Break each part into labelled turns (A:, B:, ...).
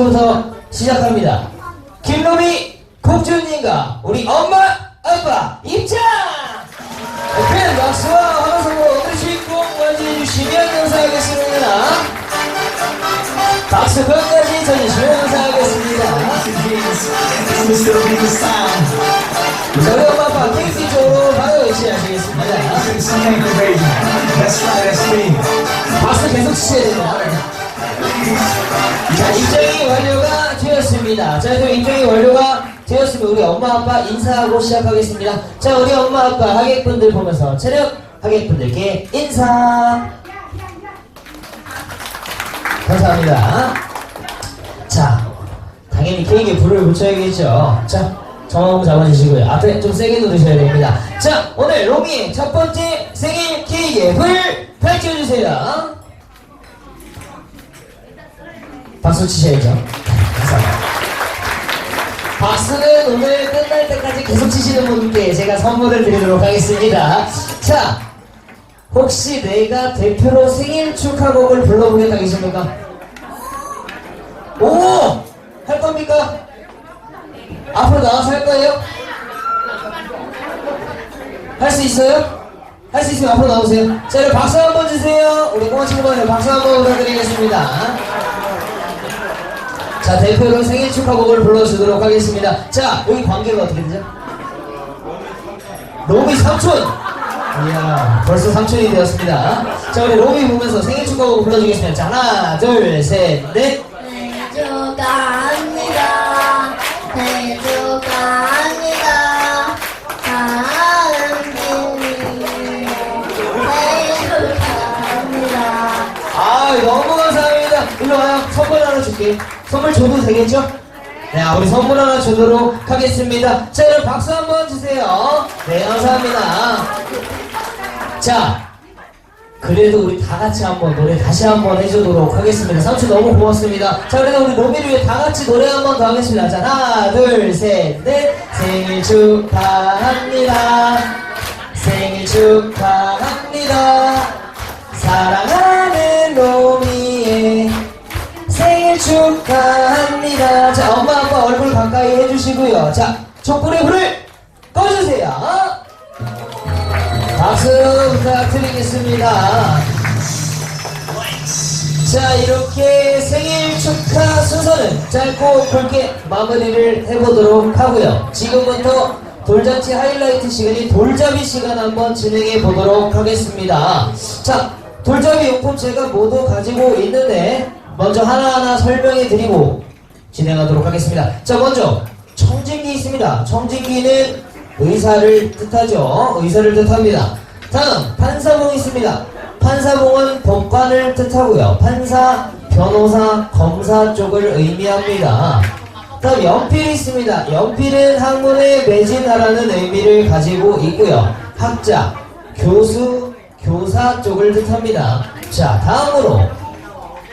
A: 지금부터 시작합니다. 김로미 국주님과 우리 엄마, 아빠 입장! 큰 박수와 환호성으로 오늘 주인공 맞이해 주시면 감사하겠습니다. 박수 끝까지 전해주시면 감사하겠습니다. 저희 엄마 아빠 땡스 쪽으로 바로
B: me.
A: 박수 계속 치셔야 됩니다. 자, 입장이 완료가 되었습니다. 자, 그럼 입장이 완료가 되었으면 우리 엄마 아빠 인사하고 시작하겠습니다. 자, 우리 엄마 아빠 하객분들 보면서 체력 하객분들께 인사. 감사합니다. 자, 당연히 케이크에 불을 붙여야겠죠. 자, 정하고 잡아주시고요. 앞에 좀 세게 누르셔야 됩니다. 자, 오늘 로미의 첫 번째 생일 케이크에 불 밝혀주세요. 박수 치셔야죠. 감사합니다. 박수는 오늘 끝날 때까지 계속 치시는 분께 제가 선물을 드리도록 하겠습니다. 자, 혹시 내가 대표로 생일 축하곡을 불러보겠다 계십니까? 오! 할 겁니까? 앞으로 나와서 할 거예요? 할 수 있어요? 할 수 있으면 앞으로 나오세요. 자, 여러분 박수 한번 주세요. 우리 꼬마 친구들 박수 한번 부탁드리겠습니다. 자, 대표로 생일 축하곡을 불러주도록 하겠습니다. 자, 여기 관계가 어떻게 되죠? 로미 삼촌! 이야, 벌써 삼촌이 되었습니다. 자, 우리 로미 보면서 생일 축하곡 불러주겠습니다. 자, 하나, 둘, 셋, 넷.
C: 생일 축하합니다. 생일 축하합니다. 사랑하는 김이 생일 축하합니다.
A: 아, 너무 감사합니다. 일로 와요. 선물 하나 줄게. 선물 줘도 되겠죠? 네, 우리 선물 하나 주도록 하겠습니다. 자, 여러분 박수 한번 주세요. 네, 감사합니다. 자, 그래도 우리 다 같이 한번 노래 다시 한번 해주도록 하겠습니다. 삼촌 너무 고맙습니다. 자, 그래도 우리 로미를 위해 다 같이 노래 한번 더 하겠습니다. 자, 하나, 둘, 셋, 넷. 생일 축하합니다. 생일 축하합니다. 사랑하는 생일 축하합니다. 자, 엄마, 아빠 얼굴 가까이 해주시고요. 자, 촛불의 불을 꺼주세요. 박수 부탁드리겠습니다. 자, 이렇게 생일 축하 순서는 짧고 굵게 마무리를 해보도록 하고요. 지금부터 돌잔치 하이라이트 시간인 돌잡이 시간 한번 진행해 보도록 하겠습니다. 자, 돌잡이 용품 제가 모두 가지고 있는데 먼저 하나하나 설명해 드리고 진행하도록 하겠습니다. 자, 먼저 청진기 있습니다. 청진기는 의사를 뜻하죠. 의사를 뜻합니다. 다음 판사봉 있습니다. 판사봉은 법관을 뜻하고요. 판사, 변호사, 검사 쪽을 의미합니다. 다음 연필이 있습니다. 연필은 학문에 매진하라는 의미를 가지고 있고요. 학자, 교수, 교사 쪽을 뜻합니다. 자, 다음으로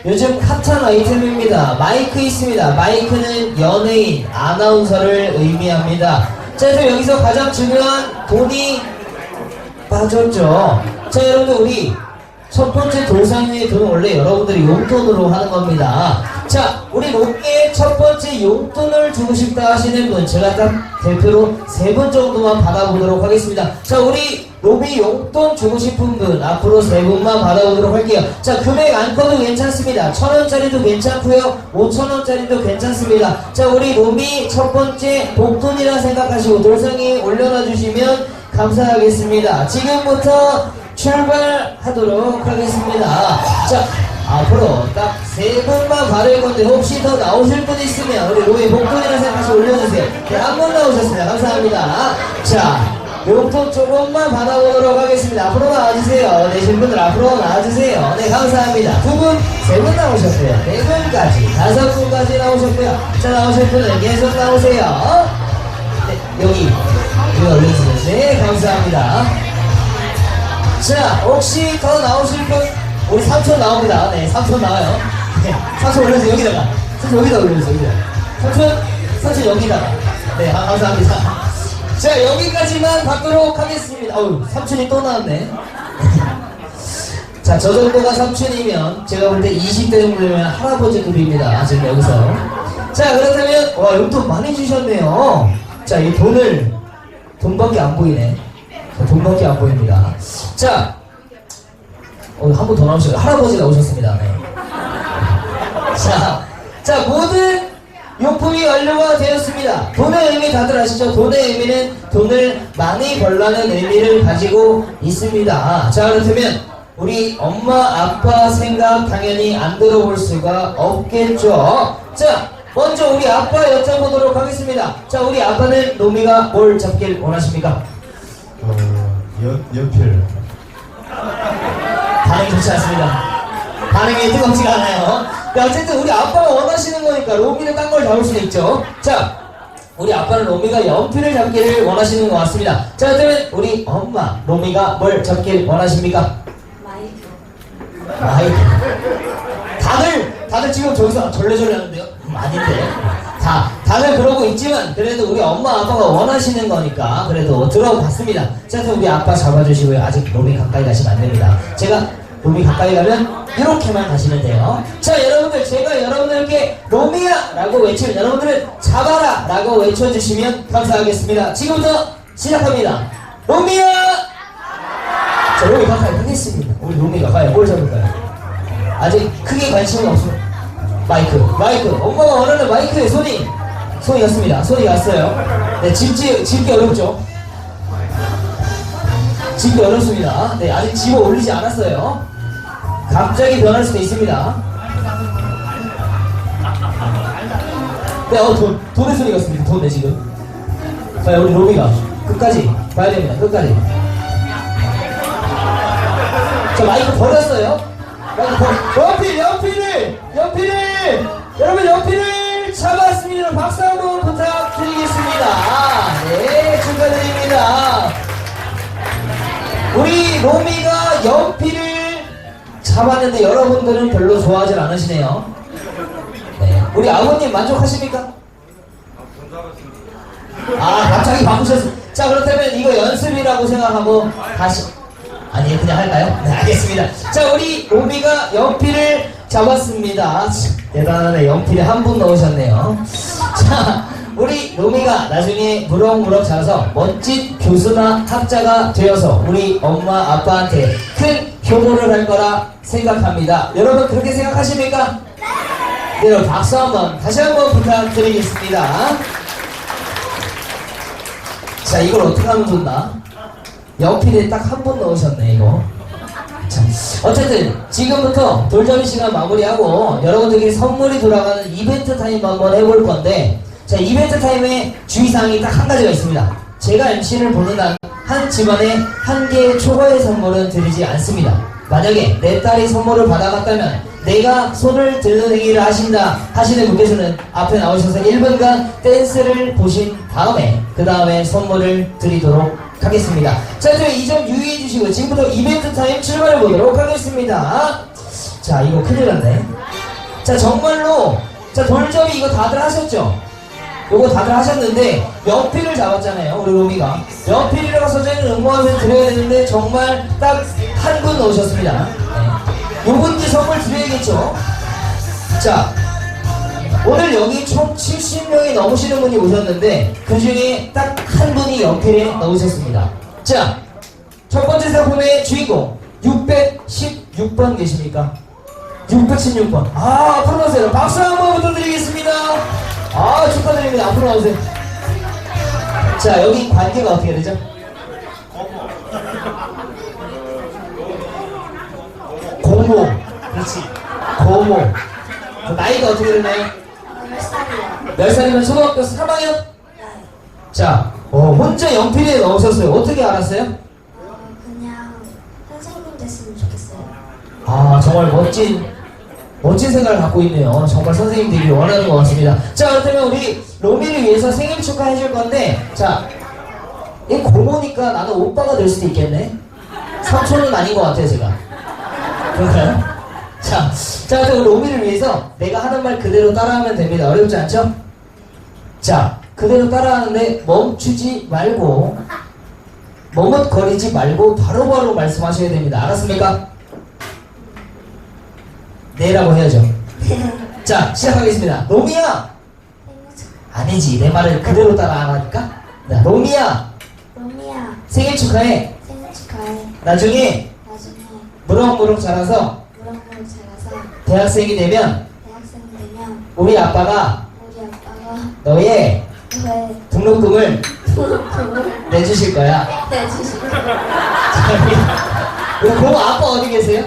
A: 요즘 핫한 아이템입니다. 마이크 있습니다. 마이크는 연예인, 아나운서를 의미합니다. 자, 그래서 여기서 가장 중요한 돈이 빠졌죠. 자, 여러분들 우리 첫 번째 돌상의 돈은 원래 여러분들이 용돈으로 하는 겁니다. 자, 우리 로미의 첫 번째 용돈을 주고 싶다 하시는 분, 제가 딱 대표로 세 분 정도만 받아보도록 하겠습니다. 자, 우리 로미 용돈 주고 싶은 분, 앞으로 세 분만 받아보도록 할게요. 자, 금액 안 커도 괜찮습니다. 천 원짜리도 괜찮고요. 오천 원짜리도 괜찮습니다. 자, 우리 로미 첫 번째 복돈이라 생각하시고 돌상에 올려놔 주시면 감사하겠습니다. 지금부터 출발하도록 하겠습니다. 자, 앞으로 딱 세 분만 받을 건데 혹시 더 나오실 분 있으면 우리 로이 복돈이라 생각하시고 올려주세요. 네, 한분 나오셨습니다. 감사합니다. 자, 용돈 조금만 받아보도록 하겠습니다. 앞으로 나와주세요. 내신 분들 앞으로 나와주세요. 네, 감사합니다. 두 분, 세 분 나오셨고요. 네 분까지, 다섯 분까지 나오셨고요. 자, 나오실 분은 계속 나오세요. 네, 여기, 여기 올려주세요. 네, 감사합니다. 자, 혹시 더 나오실 분, 우리 삼촌 나옵니다. 네, 삼촌 나와요. 네, 삼촌 올려주세요. 여기다가. 삼촌 여기다 올려주세요. 여기다. 삼촌, 삼촌 여기다가. 네, 아, 감사합니다. 자, 여기까지만 받도록 하겠습니다. 어우, 삼촌이 또 나왔네. 자, 저 정도가 삼촌이면, 제가 볼 때 20대 정도 되면 할아버지 급입니다. 지금 여기서. 자, 그렇다면, 와, 용돈 많이 주셨네요. 자, 이 돈을, 돈밖에 안 보이네. 자, 돈밖에 안 보입니다. 자, 어, 한분 더 나오셨어요. 할아버지가 오셨습니다. 네. 자, 자, 모든 용품이 완료가 되었습니다. 돈의 의미 다들 아시죠? 돈의 의미는 돈을 많이 벌라는 의미를 가지고 있습니다. 자, 그렇다면 우리 엄마, 아빠 생각 당연히 안 들어볼 수가 없겠죠? 자, 먼저 우리 아빠 여쭤보도록 하겠습니다. 자, 우리 아빠는 노미가 뭘 잡길 원하십니까?
B: 어, 연, 연필.
A: 반응이 좋지 않습니다. 반응이 뜨겁지가 않아요. 네, 어쨌든 우리 아빠가 원하시는 거니까 로미는 딴 걸 잡을 수도 있죠. 자, 우리 아빠는 로미가 연필을 잡기를 원하시는 것 같습니다. 자, 그러면 우리 엄마 로미가 뭘 잡길 원하십니까?
C: 마이크.
A: 마이크. 다들 다들 지금 저기서 절레절레 하는데요? 음, 아닌데. 다 다들 그러고 있지만 그래도 우리 엄마 아빠가 원하시는 거니까 그래도 들어봤습니다. 자, 그럼 우리 아빠 잡아주시고요. 아직 로미 가까이 가시면 안 됩니다. 제가 로미 가까이 가면 이렇게만 가시면 돼요. 자, 여러분들 제가 여러분들께 로미야라고 외치면 여러분들은 잡아라라고 외쳐주시면 감사하겠습니다. 지금부터 시작합니다. 로미야. 자, 로미 가까이 하겠습니다. 우리 로미가 과연 뭘 잡을까요? 아직 크게 관심은 없어. 마이크, 마이크. 엄마가 원하는 마이크에 손이, 손이 갔습니다. 손이 갔어요. 네, 집지, 집기 어렵죠? 집기 어렵습니다. 네, 아직 집어 올리지 않았어요. 갑자기 변할 수도 있습니다. 네, 어, 돈, 돈의 소리 같습니다. 돈네, 지금. 자, 우리 로비가 끝까지 봐야 됩니다. 끝까지. 자, 마이크 버렸어요. 연필, 연필을, 연필을, 여러분 연필을 잡았습니다. 박수 한번 부탁드리겠습니다. 네, 축하드립니다. 우리 로미가 연필을 잡았는데 여러분들은 별로 좋아하지 않으시네요. 네. 우리 아버님 만족하십니까? 아, 갑자기 바꾸셨어. 자, 그렇다면 이거 연습이라고 생각하고 다시. 아니, 그냥 할까요? 네, 알겠습니다. 자, 우리 로미가 연필을 잡았습니다. 대단하네. 연필에 한 분 넣으셨네요. 자, 우리 로미가 나중에 무럭무럭 자라서 멋진 교수나 학자가 되어서 우리 엄마, 아빠한테 큰 효도를 할 거라 생각합니다. 여러분, 그렇게 생각하십니까? 네, 여러분, 박수 한 번, 다시 한번 부탁드리겠습니다. 자, 이걸 어떻게 하면 좋나? 연필에 딱 한 번 넣으셨네, 이거. 자, 어쨌든, 지금부터 돌잡이 시간 마무리하고, 여러분들에게 선물이 돌아가는 이벤트 타임 한번 해볼 건데, 자, 이벤트 타임에 주의사항이 딱 한 가지가 있습니다. 제가 MC를 보는 한, 한 집안에 한 개의 초과의 선물은 드리지 않습니다. 만약에 내 딸이 선물을 받아갔다면, 내가 손을 들어내기를 하신다 하시는 분께서는 앞에 나오셔서 1분간 댄스를 보신 다음에 그 다음에 선물을 드리도록 하겠습니다. 자, 저희 이점 유의해 주시고 지금부터 이벤트 타임 출발해 보도록 하겠습니다. 자, 이거 큰일 났네. 자, 정말로 자 돌점이 이거 다들 하셨죠? 요거 다들 하셨는데 연필을 잡았잖아요 우리 로미가 연필이라고 써져 있는 응모하면 드려야 되는데 정말 딱 한분 넣으셨습니다 네. 요분께 선물 드려야겠죠 자 오늘 여기 총 70명이 넘으시는 분이 오셨는데 그 중에 딱 한 분이 연필에 넣으셨습니다 자 첫 번째 상품의 주인공 616번 계십니까? 616번. 아, 나오세요. 박수 한번 부탁드리겠습니다. 아, 축하드립니다. 앞으로 나오세요. 자, 여기 관계가 어떻게 되죠? 고모. 그렇지. 고모. 그 나이가 어떻게 되나요?
C: 몇 살이야?
A: 몇 살이면 초등학교 3학년? 자, 어, 혼자 연필에 넣으셨어요. 어떻게 알았어요?
C: 어, 그냥 선생님 됐으면 좋겠어요.
A: 아 정말 멋진 멋진 생각을 갖고 있네요. 정말 선생님 되길 원하는 것 같습니다. 자 그렇다면 우리 로미를 위해서 생일 축하해 줄 건데 자, 이 고모니까 나는 오빠가 될 수도 있겠네. 삼촌은 아닌 것 같아요 제가. 그런가요? 자, 자 그럼 로미를 위해서 내가 하는 말 그대로 따라하면 됩니다. 어렵지 않죠? 자, 그대로 따라하는데 멈추지 말고 머뭇거리지 말고 바로바로 말씀하셔야 됩니다. 알았습니까? 네라고 해야죠. 자, 시작하겠습니다. 노미야, 아니지 내 말을 그대로 따라 안 하니까 자, 로미야
C: 로미야
A: 생일 축하해
C: 생일 축하해.
A: 나중에
C: 나중에
A: 무럭무럭 자라서
C: 무럭무럭 자라서
A: 대학생이 되면
C: 대학생 되면
A: 우리 아빠가
C: 우리 아빠가
A: 너의
C: 너의
A: 등록금을
C: 등록금을
A: 내주실 거야
C: 내주실
A: 우리 고모 아빠 어디 계세요?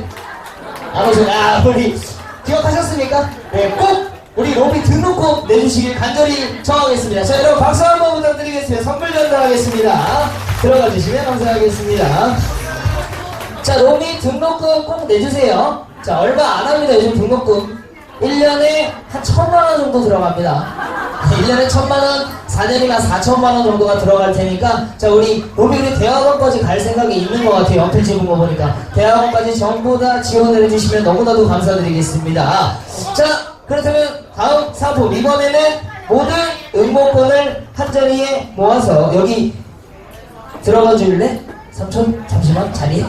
A: 안 오셔. 아, 우리 기억하셨습니까? 네, 꼭 우리 로비 등록금 내주시길 간절히 청하겠습니다. 자, 여러분 박수 한 번 부탁드리겠습니다. 선물 전달하겠습니다. 들어가 주시면 감사하겠습니다. 자, 로비 등록금 꼭 내주세요. 자, 얼마 안 합니다. 요즘 등록금. 1년에 한 천만 원 정도 들어갑니다. 1년에 천만 원, 4년이면 4천만 원 정도가 들어갈 테니까 자 우리 로비그리 대학원까지 갈 생각이 있는 것 같아요. 옆에 찍은 거 보니까 대학원까지 전부 다 지원을 해주시면 너무나도 감사드리겠습니다. 자 그렇다면 다음 상품 이번에는 모든 응모권을 한 자리에 모아서 여기 들어가 줄래? 삼촌 잠시만 자리에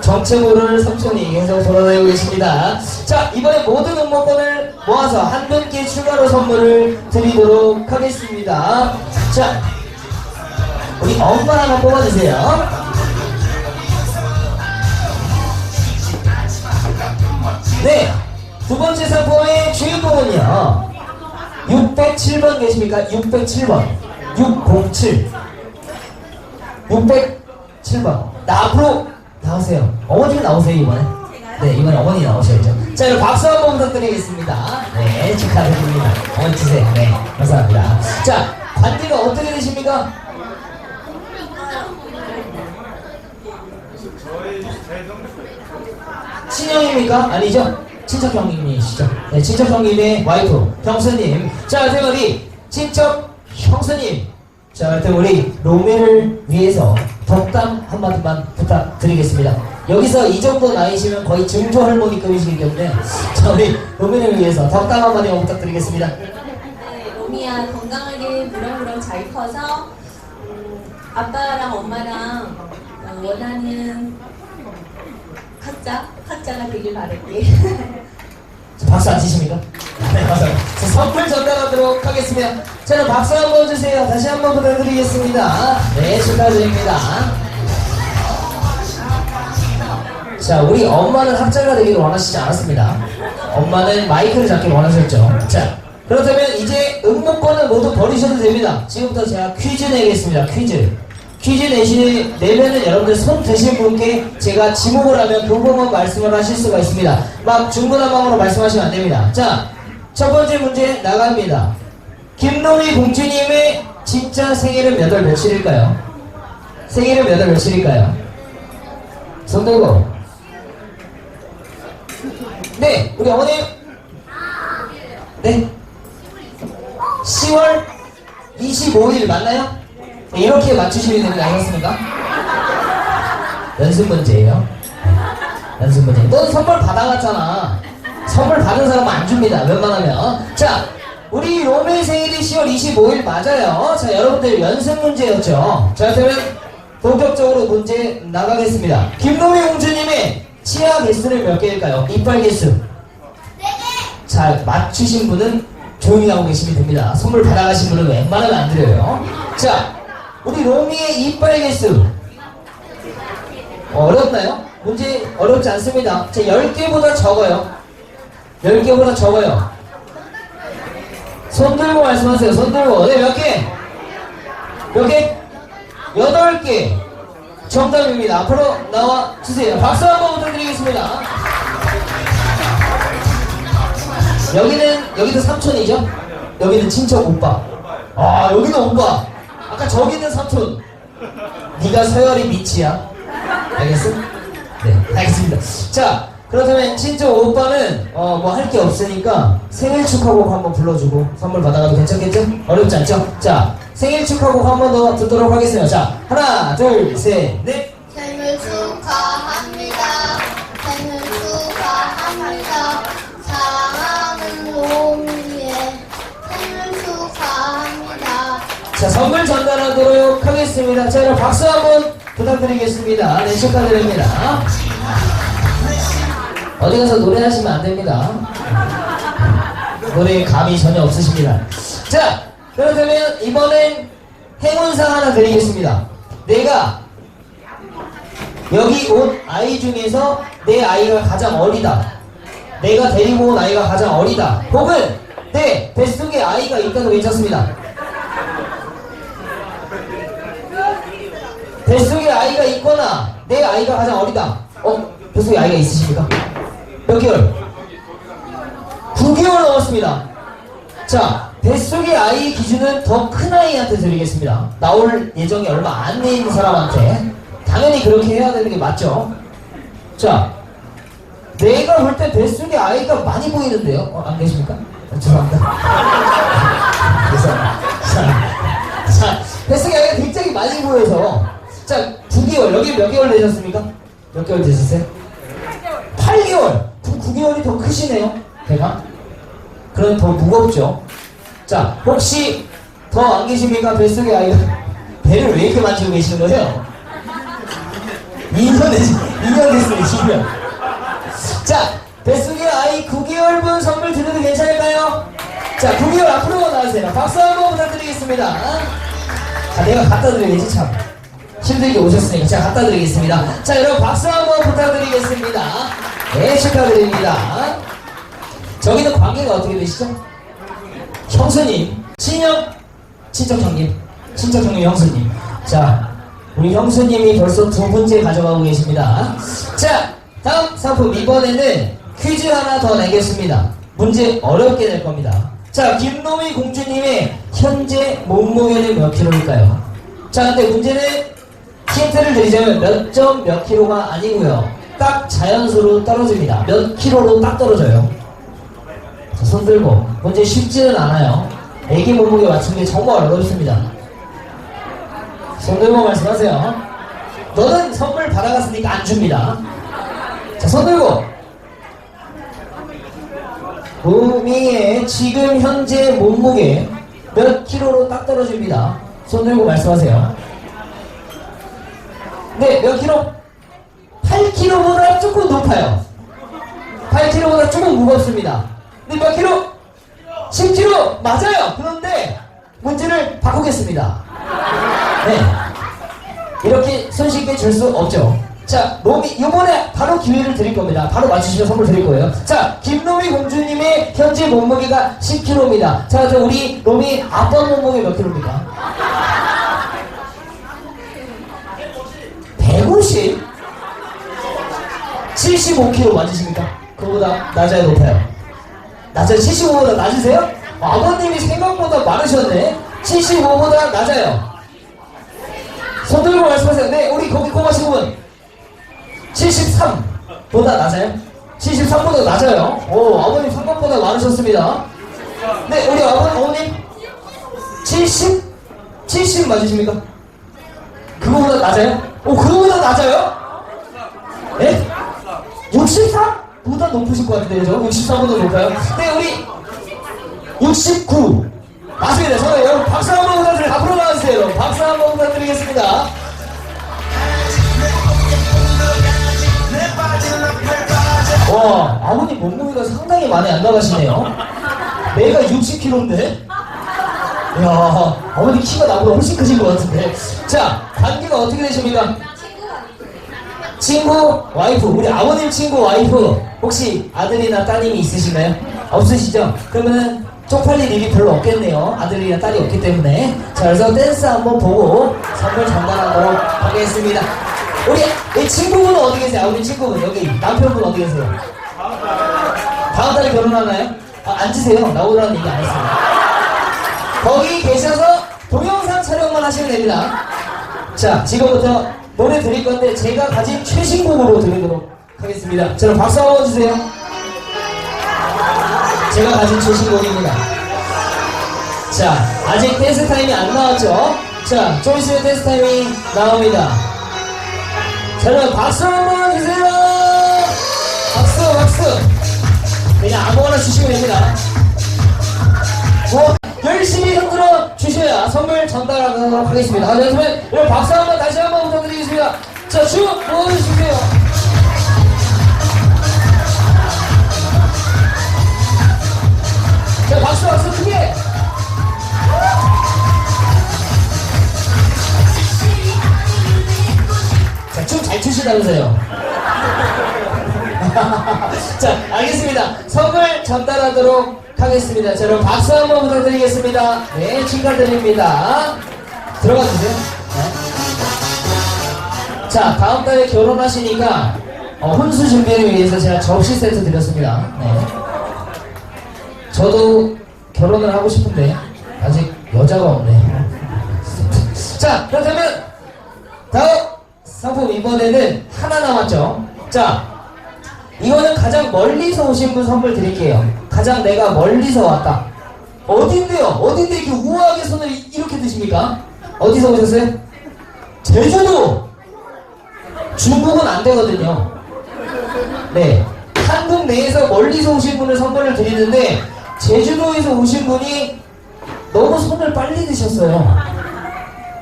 A: 정체모를 삼촌이 계속 돌아다니고 계십니다. 자, 이번에 모든 응모권을 모아서 한 분께 추가로 선물을 드리도록 하겠습니다. 자, 우리 엄마 하나 뽑아주세요. 네, 두 번째 상품의 주인공은요. 607번 계십니까? 607번. 607. 607번. 나 앞으로 나오세요. 어머니 나오세요, 이번에. 네, 이번에 어머니 나오셔야죠. 자, 여러분 박수 한 번 부탁드리겠습니다. 네, 축하드립니다. 어머니 주세요. 네, 감사합니다. 자, 관계가 어떻게 되십니까? 친형입니까? 아니죠? 친척 형님이시죠? 네, 친척 형님의 와이프, 형수님. 자, 그럼 우리 친척 형수님. 자, 그럼 우리 로미를 위해서 덕담 한마디만 부탁드리겠습니다. 여기서 이 정도 나이시면 거의 증조 할머니급이시기 때문에 자, 우리 로미를 위해서 덕담 한마디만 부탁드리겠습니다.
D: 네, 로미야 건강하게 무럭무럭 잘 커서 음, 아빠랑 엄마랑 어, 원하는 학자 학자가 되길 바랄게.
A: 자, 박수 안 치십니까? 네, 박수. 자, 선물 전달하도록 하겠습니다. 자, 그럼 박수 한 번 주세요. 다시 한 번 부탁드리겠습니다. 네, 축하드립니다. 자, 우리 엄마는 학자가 되기를 원하시지 않았습니다. 엄마는 마이크를 잡기 원하셨죠. 자, 그렇다면 이제 응모권을 모두 버리셔도 됩니다. 지금부터 제가 퀴즈 내겠습니다. 퀴즈. 퀴즈 내시, 내면은 여러분들 손 드신 분께 제가 지목을 하면 그 부분 말씀을 하실 수가 있습니다. 막 중구난방으로 말씀하시면 안 됩니다. 자, 첫 번째 문제 나갑니다. 김노미 공주님의 진짜 생일은 몇 월 며칠일까요? 생일은 몇 월 며칠일까요? 손 들고. 네, 우리 어머님. 네. 10월 25일 맞나요? 네, 이렇게 맞추시면 됩니다. 알겠습니까? 연습 문제예요. 네, 연습 문제. 너 선물 받아갔잖아. 선물 받은 사람은 안 줍니다. 웬만하면. 자, 우리 로메 생일이 10월 25일 맞아요. 자, 여러분들 연습 문제였죠. 자, 그러면 본격적으로 문제 나가겠습니다. 김로미 공주님의 치아 개수는 몇 개일까요? 이빨 개수. 자, 맞추신 분은 조용히 하고 계시면 됩니다. 선물 받아가신 분은 웬만하면 안 드려요. 자, 우리 로미의 이빨 개수. 어렵나요? 문제 어렵지 않습니다. 자, 10개보다 적어요. 10개보다 적어요. 손 들고 말씀하세요. 손 들고. 네, 몇 개? 몇 개? 8개. 정답입니다. 앞으로 나와 주세요. 박수 한번 부탁드리겠습니다. 여기는 여기도 삼촌이죠? 여기는 친척 오빠. 아 여기는 오빠. 아까 저기는 삼촌. 네가 서열이 밑이야. 알겠어? 네, 알겠습니다. 자, 그렇다면 친척 오빠는 어 뭐 할 게 없으니까 생일 축하곡 한번 불러주고 선물 받아가도 괜찮겠죠? 어렵지 않죠? 자, 생일 축하곡 한번 더 듣도록 하겠습니다. 자, 하나, 둘, 셋, 넷. 자, 선물 전달하도록 하겠습니다. 자, 여러분 박수 한번 부탁드리겠습니다. 네, 축하드립니다. 어디 가서 노래하시면 안 됩니다. 노래에 감이 전혀 없으십니다. 자, 그렇다면 이번엔 행운상 하나 드리겠습니다. 내가 여기 온 아이 중에서 내 아이가 가장 어리다. 내가 데리고 온 아이가 가장 어리다. 혹은 내 뱃속에 아이가 있다도 괜찮습니다. 뱃속에 아이가 있거나 내 아이가 가장 어리다. 어? 뱃속에 아이가 있으십니까? 몇 개월? 9개월 넘었습니다. 자, 뱃속의 아이 기준은 더 큰 아이한테 드리겠습니다. 나올 예정이 얼마 안 된 사람한테. 당연히 그렇게 해야 되는 게 맞죠? 자, 내가 볼 때 뱃속에 아이가 많이 보이는데요? 어, 안 계십니까? 아, 죄송합니다. 죄송합니다. 자, 자, 뱃속에 아이가 굉장히 많이 보여서. 자, 9개월, 여기 몇 개월 되셨습니까? 몇 개월 되셨어요? 8개월! 9, 개월이 더 크시네요, 배가? 그럼 더 무겁죠? 자, 혹시 더 안 계십니까? 뱃속에 아이가 배를 왜 이렇게 만지고 계시는 거예요? 2년 됐 2년 됐어요, 2년. 자, 뱃속에 아이 9개월분 선물 드려도 괜찮을까요? 자, 9개월 앞으로 나와주세요. 박수 한번 부탁드리겠습니다. 자, 내가 갖다 드려야지, 참. 힘들게 오셨으니까 제가 갖다 드리겠습니다. 자, 여러분 박수 한번 부탁드리겠습니다. 네, 축하드립니다. 저기는 관계가 어떻게 되시죠? 형수님, 친형, 친척 형님, 친척 형님, 형수님. 자, 우리 형수님이 벌써 두 문제 가져가고 계십니다. 자, 다음 상품 이번에는 퀴즈 하나 더 내겠습니다. 문제 어렵게 낼 겁니다. 자, 김노미 공주님의 현재 몸무게는 몇 킬로일까요? 자, 근데 문제는 힌트를 드리자면 몇 점 몇 킬로가 아니고요. 딱 자연수로 떨어집니다. 몇 킬로로 딱 떨어져요. 자, 손 들고 문제 쉽지는 않아요. 애기 몸무게 맞추는 게 정말 어렵습니다. 손 들고 말씀하세요. 너는 선물 받아갔으니까 안 줍니다. 자, 손 들고. 우미의 지금 현재 몸무게 몇 킬로로 딱 떨어집니다. 손 들고 말씀하세요. 네, 몇 킬로? 8킬로보다 조금 높아요. 8킬로보다 조금 무겁습니다. 근데 몇 킬로? 10킬로 맞아요. 그런데 문제를 바꾸겠습니다. 네. 이렇게 손쉽게 줄 수 없죠. 자, 몸이 이번에 바로 기회를 드릴 겁니다. 바로 맞추시면 선물 드릴 거예요. 자, 김노미 공주님의 현재 몸무게가 10kg입니다. 자, 저 우리 로미 아빠 몸무게 몇 킬로입니까? 150? 75kg 맞으십니까? 그거보다 낮아요, 높아요? 낮아요? 75보다 낮으세요? 아버님이 생각보다 많으셨네. 75보다 낮아요. 손 들고 말씀하세요. 네, 우리 거기 고마신 분. 73보다 낮아요? 73보다 낮아요. 오, 아버님 생각보다 많으셨습니다. 네, 우리 아버, 어머님. 70? 70 맞으십니까? 낮아요? 오, 그거보다 낮아요? 네? 64보다 높으실 것 같은데요, 저? 64보다 높아요? 네, 우리 69. 맞습니다. 저는 여러분 박수 한번 부탁드립니다. 앞으로 나와주세요. 여러분. 박수 한번 부탁드리겠습니다. 와, 아버님 몸무게가 상당히 많이 안 나가시네요. 내가 60kg인데? 이야, 아버님 키가 나보다 훨씬 크신 것 같은데. 자, 관계가 어떻게 되십니까? 친구, 와이프, 우리 아버님 친구, 와이프, 혹시 아들이나 따님이 있으신가요? 없으시죠? 그러면은 쪽팔릴 일이 별로 없겠네요. 아들이나 딸이 없기 때문에. 자, 그래서 댄스 한번 보고 선물 전달하도록 하겠습니다. 우리 이 친구분은 어디 계세요? 아버님 친구분, 여기 남편분 어디 계세요? 다음 달에 결혼하나요? 아, 앉으세요. 나오라는 얘기 안 했습니다. 거기 계셔서 동영상 촬영만 하시면 됩니다. 자, 지금부터 노래 드릴 건데 제가 가진 최신곡으로 드리도록 하겠습니다. 저는 박수 한번 주세요. 제가 가진 최신곡입니다. 자, 아직 댄스 타임이 안 나왔죠? 자, 좀 있으면 댄스 타임이 나옵니다. 자, 여러분 박수 한번 주세요. 박수, 박수. 그냥 아무거나 주시면 됩니다. 뭐 열심히 흔들어 주셔야 선물 전달하도록 하겠습니다. 아, 네, 선배님, 여러분 박수 한번 다시 한번 부탁드리겠습니다. 자, 쭉 보여주십시오. 자, 박수, 박수 크게. 자, 춤 잘 추시다면서요. 자, 알겠습니다. 선물 전달하도록 하겠습니다. 자, 여러분 박수 한 번 부탁드리겠습니다. 네, 축하드립니다. 들어가 주세요. 네. 자, 다음 달에 결혼하시니까 어, 혼수 준비를 위해서 제가 접시 세트 드렸습니다. 네. 저도 결혼을 하고 싶은데 아직 여자가 없네. 자, 그렇다면 다음 상품 이번에는 하나 남았죠. 자, 이거는 가장 멀리서 오신 분 선물 드릴게요. 가장 내가 멀리서 왔다. 어딘데요? 어딘데 이렇게 우아하게 손을 이- 이렇게 드십니까? 어디서 오셨어요? 제주도! 중국은 안 되거든요. 네. 한국 내에서 멀리서 오신 분을 선물을 드리는데, 제주도에서 오신 분이 너무 손을 빨리 드셨어요.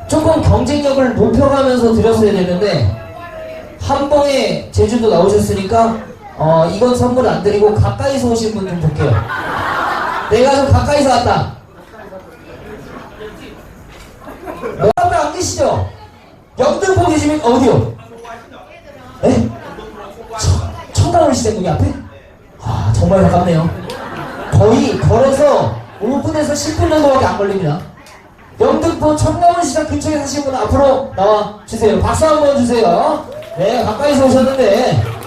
A: 조금 경쟁력을 높여가면서 드렸어야 되는데, 한 번에 제주도 나오셨으니까 어 이건 선물 안 드리고 가까이서 오신 분 좀 볼게요. 내가 좀 가까이서 왔다. 너 앞에 안 계시죠? 영등포 계시면 어디요? 에? 청담을 시대군이 앞에? 아 정말 가깝네요. 거의 걸어서 5분에서 10분 정도밖에 안 걸립니다. 영등포 청담원 시장 근처에 사시는 분 앞으로 나와 주세요. 박수 한번 주세요. 네, 가까이서 오셨는데.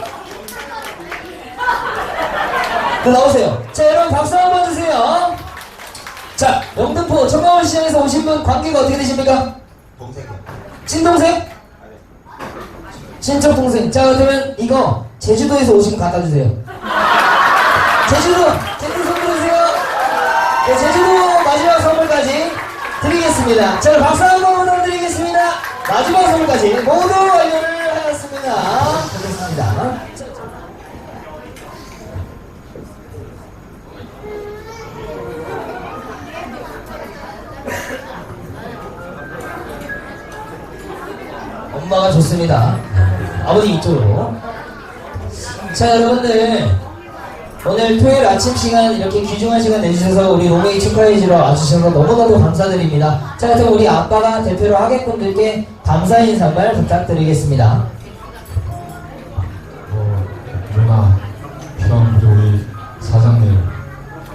A: 네, 나오세요. 자, 여러분 박수 한번 주세요. 자, 영등포 청담원 시장에서 오신 분 관계가 어떻게 되십니까?
B: 동생이요.
A: 친동생? 친척 동생. 자, 그러면 이거 제주도에서 오시면 갖다 주세요. 제주도, 제주도 선물 주세요. 네, 제주도 마지막 선물까지 드리겠습니다. 자, 박수 한번 부탁드리겠습니다. 마지막 선물까지 모두 완료를 하였습니다. 드리겠습니다. 엄마가 좋습니다. 아버님 이쪽으로. 자, 여러분들. 오늘 토요일 아침 시간 이렇게 귀중한 시간 내주셔서 우리 로메이 축하해주러 와주셔서 너무나도 감사드립니다. 자, 그럼 우리 아빠가 대표로 하객분들께 감사 인사말 부탁드리겠습니다.
B: 뭐 누나, 형 그리고 우리 사장님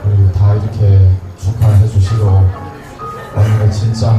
B: 그리고 다 이렇게 축하해 주시고 오늘 진짜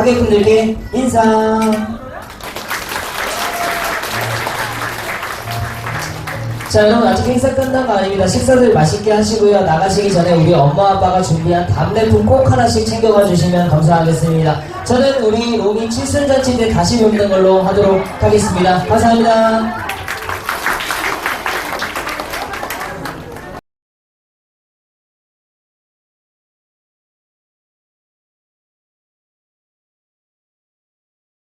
A: 하객분들께 인사. 자 여러분 아직 행사 끝난 거 아닙니다. 식사들 맛있게 하시고요. 나가시기 전에 우리 엄마 아빠가 준비한 답례품 꼭 하나씩 챙겨가 주시면 감사하겠습니다. 저는 우리 로미 칠순잔치 때 다시 뵙는 걸로 하도록 하겠습니다. 감사합니다.